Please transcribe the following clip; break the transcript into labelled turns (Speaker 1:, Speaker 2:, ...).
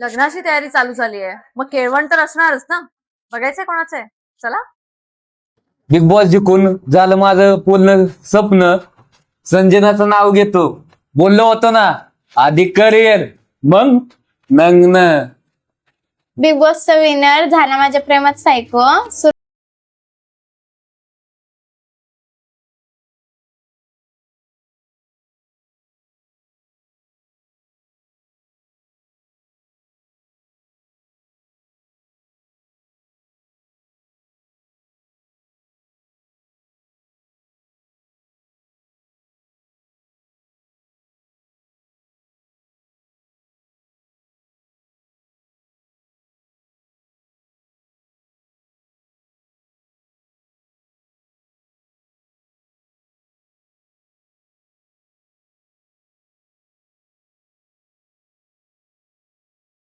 Speaker 1: लग्नाची तयारी चालू झाली आहे. मग केळवण तर असणारच ना? बघायचंय कोणाचं आहे? चला.
Speaker 2: बिग बॉस जिंकून झालं माझं पूर्ण स्वप्न. संजनाचं नाव घेतो. बोललो होतो ना आधी करिअर मग लग्न.
Speaker 3: बिग बॉसचा विनर झाला माझ्या प्रेमात सायको